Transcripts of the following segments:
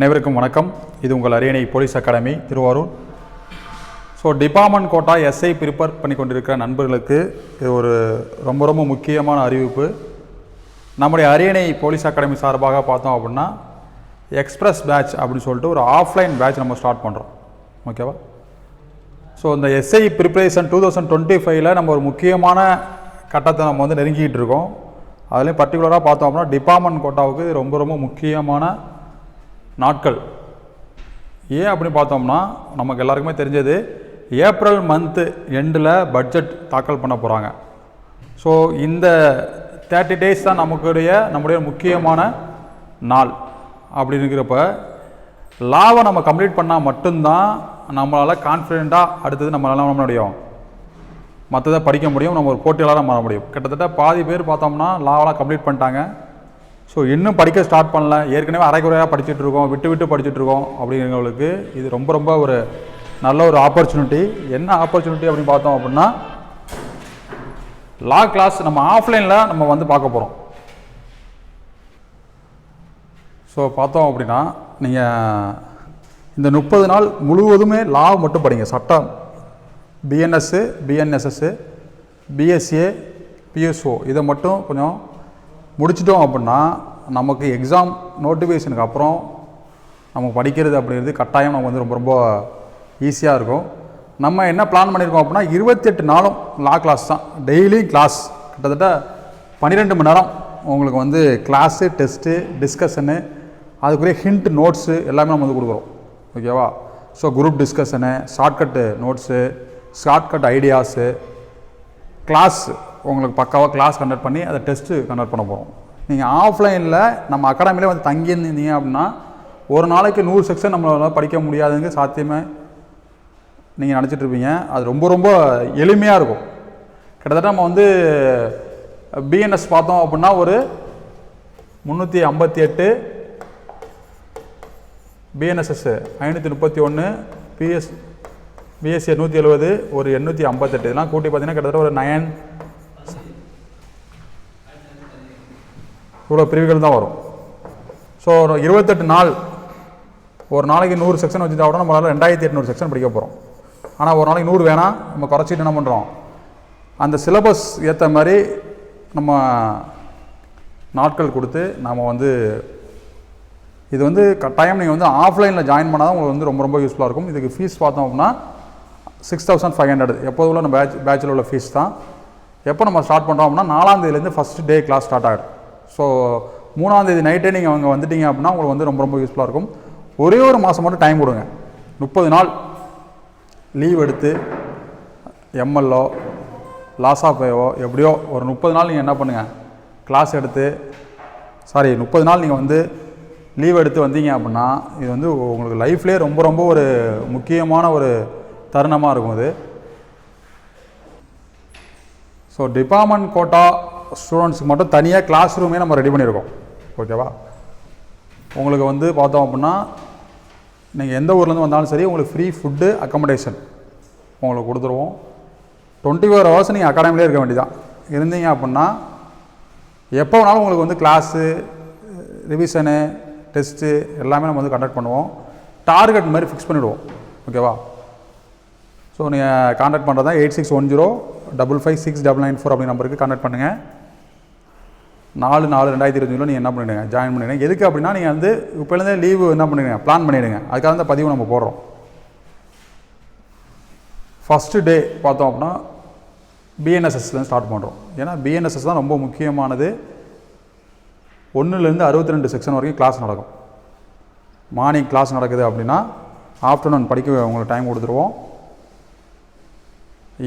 அனைவருக்கும் வணக்கம். இது உங்கள் Ariyanai police academy Thiruvarur. So department quota SI prepare பண்ணி கொண்டிருக்கிற நண்பர்களுக்கு இது ஒரு ரொம்ப ரொம்ப முக்கியமான அறிவிப்பு. நம்முடைய அரியணை போலீஸ் அகாடமி சார்பாக பார்த்தோம் அப்படின்னா எக்ஸ்பிரஸ் பேட்ச் அப்படின்னு சொல்லிட்டு ஒரு ஆஃப்லைன் பேட்ச் நம்ம ஸ்டார்ட் பண்ணுறோம் ஓகேவா ஸோ இந்த SI preparation two thousand twenty ஃபைவ்ல நம்ம ஒரு முக்கியமான கட்டத்தை நம்ம வந்து நெருங்கிக்கிட்டு இருக்கோம். அதுலேயும் பர்டிகுலராக பார்த்தோம் அப்படின்னா டிபார்ட்மெண்ட் கோட்டாவுக்கு ரொம்ப ரொம்ப முக்கியமான நாட்கள். ஏன் அப்படின்னு பார்த்தோம்னா நமக்கு எல்லாருக்குமே தெரிஞ்சது ஏப்ரல் மந்த்து எண்டில் பட்ஜெட் தாக்கல் பண்ண போகிறாங்க ஸோ இந்த தேர்ட்டி டேஸ் தான் நமக்குடைய நம்முடைய முக்கியமான நாள் அப்படி இருக்கிறப்ப லாவை நம்ம கம்ப்ளீட் பண்ணால் மட்டும்தான் நம்மளால் கான்ஃபிடெண்ட்டாக அடுத்தது நம்மளால் பண்ண முடியும். மற்றதை படிக்க முடியும் நம்ம ஒரு போட்டியாளராக மாற முடியும். கிட்டத்தட்ட பாதி பேர் பார்த்தோம்னா லாவெலாம் கம்ப்ளீட் பண்ணிட்டாங்க. ஸோ இன்னும் படிக்க ஸ்டார்ட் பண்ணல. ஏற்கனவே அரைக்குறையாக படிச்சுட்டு இருக்கோம். விட்டு விட்டு படிச்சுட்டு இருக்கோம் அப்படிங்கிறவங்களுக்கு இது ரொம்ப ரொம்ப ஒரு நல்ல ஒரு ஆப்பர்ச்சுனிட்டி என்ன ஆப்பர்ச்சுனிட்டி அப்படின்னு பார்த்தோம் அப்படின்னா லா கிளாஸ் நம்ம ஆஃப்லைனில் நம்ம வந்து பார்க்க போகிறோம் ஸோ பார்த்தோம் அப்படின்னா நீங்கள் இந்த முப்பது நாள் முழுவதுமே லா மட்டும் படிங்க. சட்டம் பிஎன்எஸ்ஸு பிஎன்எஸ்எஸ்ஸு பிஎஸ்ஏ பிஎஸ்ஓ இதை மட்டும் கொஞ்சம் முடிச்சிட்டோம் அப்படின்னா நமக்கு எக்ஸாம் நோட்டிஃபிகேஷனுக்கு அப்புறம் நம்ம படிக்கிறது அப்படிங்கிறது கட்டாயம் நமக்கு வந்து ரொம்ப ரொம்ப ஈஸியாக இருக்கும். நம்ம என்ன பிளான் பண்ணியிருக்கோம் அப்படின்னா இருபத்தெட்டு நாளும் லா கிளாஸ் தான். டெய்லியும் கிளாஸ் கிட்டத்தட்ட பன்னிரெண்டு மணி நேரம் உங்களுக்கு வந்து கிளாஸு டெஸ்ட்டு டிஸ்கஷனு அதுக்குரிய ஹிண்ட் நோட்ஸு எல்லாமே நம்ம வந்து கொடுக்குறோம். ஓகேவா so group discussion shortcut notes shortcut ideas class உங்களுக்கு பக்காவாக கிளாஸ் கண்டக்ட் பண்ணி அதை டெஸ்ட்டு கண்டக்ட் பண்ண போகிறோம் நீங்கள் ஆஃப்லைனில் நம்ம அகாடமியில் வந்து தங்கியிருந்தீங்க அப்படின்னா ஒரு நாளைக்கு நூறு செக்ஷன் நம்மளால் படிக்க முடியாதுங்க சாத்தியமே நீங்கள் நினச்சிட்டு இருப்பீங்க. அது ரொம்ப ரொம்ப எளிமையாக இருக்கும். கிட்டத்தட்ட நம்ம வந்து பிஎன்எஸ் பார்த்தோம் அப்படின்னா ஒரு முந்நூற்றி ஐம்பத்தி எட்டு பிஎன்எஸ்எஸ் ஐநூற்றி முப்பத்தி ஒன்று பிஎஸ் பிஎஸ்சி நூற்றி எழுபது ஒரு எண்ணூற்றி ஐம்பத்தெட்டு. இதெல்லாம் கூட்டி பார்த்தீங்கன்னா கிட்டத்தட்ட ஒரு நயன் இவ்வளோ பிரிவுகள் தான் வரும். ஸோ இருபத்தெட்டு நாள் ஒரு நாளைக்கு நூறு செக்ஷன் வச்சுருந்தா கூட நம்மளால் ரெண்டாயிரத்தி எட்நூறு செக்ஷன் படிக்க போகிறோம் ஆனால் ஒரு நாளைக்கு நூறு வேணாம் நம்ம குறைச்சிட்டு என்ன பண்ணுறோம் அந்த சிலபஸ் ஏற்ற மாதிரி நம்ம நாட்கள் கொடுத்து நாம் வந்து இது வந்து கட்டாயம் நீங்கள் வந்து ஆஃப்லைனில் ஜாயின் பண்ணால் தான் உங்களுக்கு வந்து ரொம்ப ரொம்ப யூஸ்ஃபுல்லாக இருக்கும். இதுக்கு ஃபீஸ் பார்த்தோம் அப்படின்னா சிக்ஸ் தௌசண்ட் ஃபைவ் ஹண்ட்ரட் எப்போது உள்ள பேட்ச் பேச்சில் உள்ள ஃபீஸ் தான். எப்போ நம்ம ஸ்டார்ட் பண்ணுறோம் அப்படின்னா நாலாம் தேதியிலேருந்து ஃபஸ்ட் டே கிளாஸ் ஸ்டார்ட் ஆகிடும் ஸோ மூணாந்தேதி நைட்டே நீங்கள் அங்கே வந்துட்டீங்க அப்படின்னா உங்களுக்கு வந்து ரொம்ப ரொம்ப யூஸ்ஃபுல்லாக இருக்கும். ஒரே ஒரு மாதம் மட்டும் டைம் கொடுங்க. முப்பது நாள் லீவ் எடுத்து எம்எல்ஓ லாஸ் ஆஃப் எப்படியோ ஒரு முப்பது நாள் நீங்கள் என்ன பண்ணுங்கள் கிளாஸ் எடுத்து சாரி முப்பது நாள் நீங்கள் வந்து லீவ் எடுத்து வந்தீங்க அப்படின்னா இது வந்து உங்களுக்கு லைஃப்லேயே ரொம்ப ரொம்ப ஒரு முக்கியமான ஒரு தருணமாக இருக்கும் அது ஸோ டிபார்ட்மெண்ட் கோட்டா ஸ்டூடெண்ட்ஸுக்கு மட்டும் தனியாக கிளாஸ் ரூமே நம்ம ரெடி பண்ணியிருக்கோம். ஓகேவா உங்களுக்கு வந்து பார்த்தோம் அப்படின்னா நீங்கள் எந்த ஊர்லேருந்து வந்தாலும் சரி உங்களுக்கு ஃப்ரீ ஃபுட்டு அக்கமடேஷன் உங்களுக்கு கொடுத்துருவோம். டுவெண்ட்டி ஃபோர் ஹவர்ஸ் நீங்கள் அகாடமிலே இருக்க வேண்டியதான் இருந்தீங்க அப்படின்னா எப்போ வேணாலும் உங்களுக்கு வந்து கிளாஸு ரிவிஷனு டெஸ்ட்டு எல்லாமே நம்ம வந்து கண்டக்ட் பண்ணுவோம். டார்கெட் மாதிரி ஃபிக்ஸ் பண்ணிவிடுவோம் ஓகேவா ஸோ நீங்கள் காண்டாக்ட் பண்ணுறதா eight six one zero double five six double nine four அப்படி நம்பருக்கு கான்டாக்ட் பண்ணுங்கள் நாலு நாலு ரெண்டாயிரத்தி இருபத்தஞ்சில் நீங்கள் என்ன பண்ணிடுங்க? ஜாயின் பண்ணிடுங்க. எதுக்கு அப்படின்னா நீங்கள் வந்து இப்போலேருந்தே லீவு என்ன பண்ணிடுங்க? பிளான் பண்ணிவிடுங்க அதுக்காக தான் பதிவு நம்ம போடுறோம். ஃபஸ்ட்டு டே பார்த்தோம் அப்படின்னா பிஎன்எஸ்எஸ்லேருந்து ஸ்டார்ட் பண்ணுறோம் ஏன்னா பிஎன்எஸ்எஸ் தான் ரொம்ப முக்கியமானது. ஒன்றுலேருந்து அறுபத்தி ரெண்டு செக்ஷன் வரைக்கும் கிளாஸ் நடக்கும். மார்னிங் கிளாஸ் நடக்குது அப்படின்னா ஆஃப்டர்நூன் படிக்க உங்களுக்கு டைம் கொடுத்துருவோம்.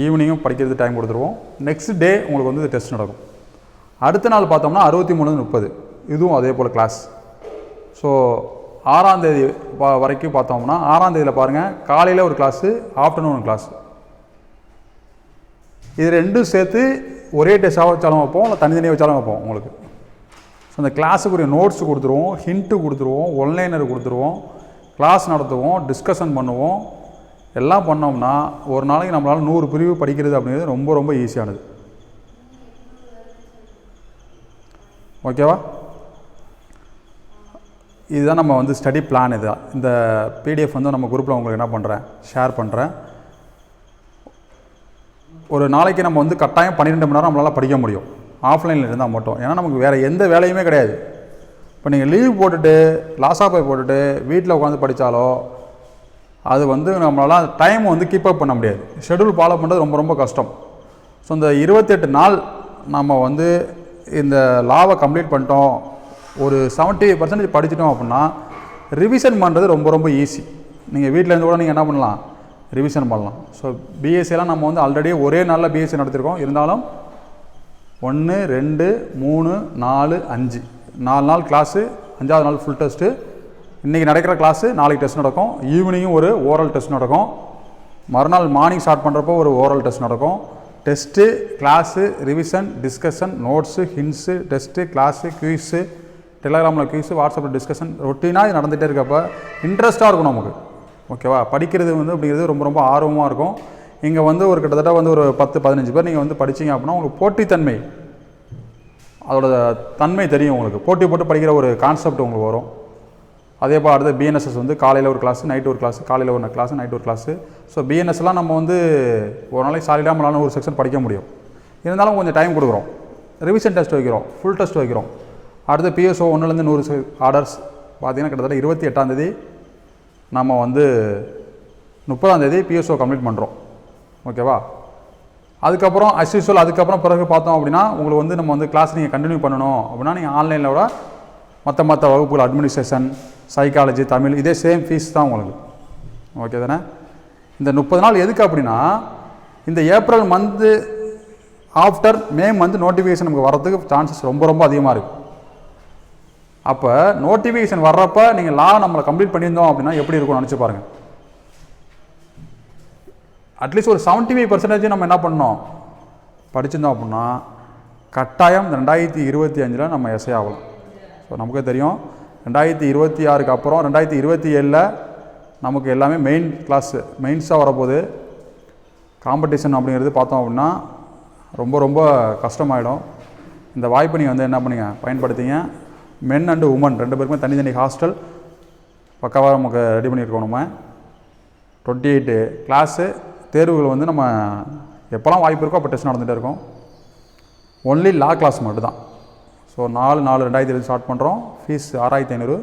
ஈவினிங்கும் படிக்கிறது டைம் கொடுத்துருவோம். நெக்ஸ்ட் டே உங்களுக்கு வந்து டெஸ்ட் நடக்கும். அடுத்த நாள் பார்த்தோம்னா அறுபத்தி மூணு முப்பது. இதுவும் அதே போல் கிளாஸ் ஸோ ஆறாந்தேதி பா- வரைக்கும் பார்த்தோம்னா ஆறாந்தேதியில் பாருங்கள் காலையில் ஒரு கிளாஸு ஆஃப்டர்நூன் கிளாஸ் இது ரெண்டும் சேர்த்து ஒரே டெஸ்ட்டாக வச்சாலும் வைப்போம் இல்லை தனித்தனியாக வச்சாலும் வைப்போம் உங்களுக்கு. ஸோ அந்த கிளாஸுக்குரிய நோட்ஸ் கொடுத்துருவோம் ஹிண்ட்டு கொடுத்துருவோம் ஒன்லைனர் கொடுத்துருவோம் கிளாஸ் நடத்துவோம் டிஸ்கஷன் பண்ணுவோம். எல்லாம் பண்ணோம்னா ஒரு நாளைக்கு நம்மளால் நூறு பிரிவு படிக்கிறது அப்படிங்கிறது ரொம்ப ரொம்ப ஈஸியானது ஓகேவா? இதுதான் நம்ம வந்து ஸ்டடி பிளான் இது. இந்த பிடிஎஃப் வந்து நம்ம குரூப்பில் உங்களுக்கு என்ன பண்ணுறேன் ஷேர் பண்ணுறேன் ஒரு நாளைக்கு நம்ம வந்து கட்டாயம் பன்னிரெண்டு மணி நேரம் நம்மளால் படிக்க முடியும். ஆஃப்லைனில் இருந்தால் மட்டும். ஏன்னா நமக்கு வேறு எந்த வேலையுமே கிடையாது. இப்போ நீங்கள் லீவ் போட்டுட்டு லாஸாக போய் போட்டுட்டு வீட்டில் உட்காந்து படித்தாலோ அது வந்து நம்மளால் டைம் வந்து கீப் அப் பண்ண முடியாது. ஷெடியூல் ஃபாலோ பண்ணுறது ரொம்ப ரொம்ப கஷ்டம். ஸோ இந்த இருபத்தெட்டு நாள் நம்ம வந்து இந்த லாவை கம்ப்ளீட் பண்ணிட்டோம். ஒரு செவன்ட்டி பர்சன்டேஜ் படிச்சிட்டோம் அப்படின்னா ரிவிஷன் பண்ணுறது ரொம்ப ரொம்ப ஈஸி நீங்கள் வீட்டில் இருந்து கூட நீங்கள் என்ன பண்ணலாம்? ரிவிஷன் பண்ணலாம். ஸோ பிஎஸ்சிலாம் நம்ம வந்து ஆல்ரெடி ஒரே நாளில் பிஎஸ்சி நடத்திருக்கோம். இருந்தாலும் ஒன்று ரெண்டு மூணு நாலு அஞ்சு. நாலு நாள் கிளாஸு அஞ்சாவது நாள் ஃபுல் டெஸ்ட்டு இன்றைக்கி நடக்கிற கிளாஸு நாளைக்கு டெஸ்ட் நடக்கும். ஈவினிங்கும் ஒரு ஓரல் டெஸ்ட் நடக்கும். மறுநாள் மார்னிங் ஸ்டார்ட் பண்ணுறப்போ ஒரு ஓரல் டெஸ்ட் நடக்கும். Test class revision discussion notes hints test class quiz டெலகிராமில் குயிஸு வாட்ஸ்அப்பில் டிஸ்கஷன் ரொட்டீனாக இது நடந்துகிட்டே இருக்கப்போ இன்ட்ரெஸ்ட்டாக இருக்கும் நமக்கு. ஓகேவா? படிக்கிறது வந்து அப்படிங்கிறது ரொம்ப ரொம்ப ஆர்வமாக இருக்கும். இங்கே வந்து ஒரு கிட்டத்தட்ட வந்து ஒரு பத்து பதினஞ்சு பேர் நீங்கள் வந்து படிச்சீங்க அப்படின்னா உங்களுக்கு போட்டித்தன்மை அதோட தன்மை தெரியும் உங்களுக்கு. போட்டி போட்டு படிக்கிற ஒரு கான்செப்ட் உங்களுக்கு வரும். அதே போல் அடுத்து பிஎன்எஸ்எஸ் வந்து காலையில் ஒரு கிளாஸ் நைட் ஒரு கிளாஸ் காலையில் ஒரு கிளாஸ் நைட் ஒரு கிளாஸ் ஸோ பிஎன்எஸ்லாம் நம்ம வந்து ஒரு நாளைக்கு சாலிடாக நம்மளால ஒரு செக்ஷன் படிக்க முடியும். இருந்தாலும் கொஞ்சம் டைம் கொடுக்குறோம். ரிவிஷன் டெஸ்ட் வைக்கிறோம். ஃபுல் டெஸ்ட் வைக்கிறோம். அடுத்து பிஎஸ்ஓ ஒன்றுலேருந்து நூறு ஆர்டர்ஸ் பார்த்தீங்கன்னா கிட்டத்தட்ட இருபத்தி எட்டாந்தேதி நம்ம வந்து முப்பதாந்தேதி பிஎஸ்ஓ கம்ப்ளீட் பண்ணுறோம் ஓகேவா அதுக்கப்புறம் as அதுக்கப்புறம் பிறகு பார்த்தோம் அப்படின்னா உங்களுக்கு வந்து நம்ம வந்து கிளாஸ் நீங்கள் கண்டினியூ பண்ணணும் அப்படின்னா நீங்கள் ஆன்லைனில் விட மற்ற மற்ற வகுப்புகள் அட்மினிஸ்ட்ரேஷன் சைக்காலஜி தமிழ் இதே சேம் ஃபீஸ் தான் உங்களுக்கு. ஓகே தானே? இந்த முப்பது நாள் எதுக்கு அப்படின்னா இந்த April month after May month notification நமக்கு வரதுக்கு சான்சஸ் ரொம்ப ரொம்ப அதிகமாக இருக்குது அப்போ நோட்டிஃபிகேஷன் வர்றப்ப நீங்கள் லா நம்மளை கம்ப்ளீட் பண்ணியிருந்தோம் அப்படின்னா எப்படி இருக்கும்னு நினச்சி பாருங்கள் அட்லீஸ்ட் ஒரு செவன்ட்டி ஃபைவ் பர்சன்டேஜ் நம்ம என்ன பண்ணோம்? படிச்சிருந்தோம் அப்படின்னா கட்டாயம் ரெண்டாயிரத்தி இருபத்தி அஞ்சில் நம்ம எஸ்ஐ ஆகலாம். ஸோ நமக்கே தெரியும் ரெண்டாயிரத்தி இருபத்தி ஆறுக்கு அப்புறம் ரெண்டாயிரத்தி இருபத்தி ஏழில் நமக்கு எல்லாமே மெயின் கிளாஸு மெயின்ஸாக வரப்போகுது. காம்படிஷன் அப்படிங்கிறது பார்த்தோம் அப்படின்னா ரொம்ப ரொம்ப கஷ்டமாயிடும். இந்த வாய்ப்பை நீங்கள் வந்து என்ன பண்ணுங்க? பயன்படுத்திங்க. மென் அண்டு உமன் ரெண்டு பேருக்குமே தனித்தனி ஹாஸ்டல் பக்காவாக நமக்கு ரெடி பண்ணியிருக்கோம் நம்ம. டுவெண்ட்டி எயிட்டு கிளாஸு தேர்வுகள் வந்து நம்ம எப்போல்லாம் வாய்ப்பு இருக்கோ அப்போ டெஸ்ட் நடந்துகிட்டே இருக்கும். ஒன்லி லா கிளாஸ் மட்டும்தான். ஸோ நாலு நாலு ரெண்டாயிரத்தி இருபது ஸ்டார்ட் பண்ணுறோம் ஃபீஸ் ஆறாயிரத்தி ஐநூறு.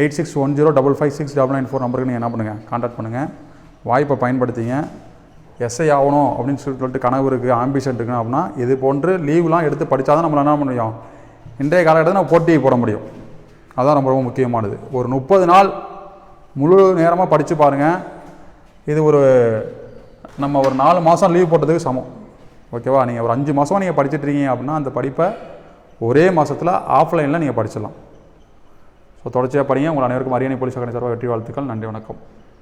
Eight six one zero double five six double nine four நம்பருக்கு நீங்கள் என்ன பண்ணுங்கள் காண்டாக்ட் பண்ணுங்கள் வாய்ப்பை பயன்படுத்திங்க. எஸ்ஐ ஆகணும் அப்படின்னு சொல்லி சொல்லிட்டு கனவு இருக்குது ஆம்பிஷன் இருக்குன்னு அப்படின்னா இது போன்று லீவ்லாம் எடுத்து படித்தா தான் நம்மளால் என்ன பண்ண முடியும்? இன்றைய காலகட்டத்தில் நம்ம போட்டி போட முடியும். அதுதான் ரொம்ப ரொம்ப முக்கியமானது. ஒரு முப்பது நாள் முழு நேரமாக படித்து பாருங்கள் இது ஒரு நம்ம ஒரு நாலு மாதம் லீவ் போட்டதுக்கு சமம். ஓகேவா நீங்கள் ஒரு அஞ்சு மாதமாக நீங்கள் படிச்சுட்டு இருக்கீங்க அப்படின்னா அந்த படிப்பை ஒரே மாதத்தில் ஆஃப்லைனில் நீங்கள் படிச்சிடலாம். ஸோ தொடர்ச்சியாக படிங்க. உங்கள் அனைவருக்கும் அரியணை போலீஸ் அகாடமி சார்பாக வெற்றி வாழ்த்துக்கள். நன்றி வணக்கம்.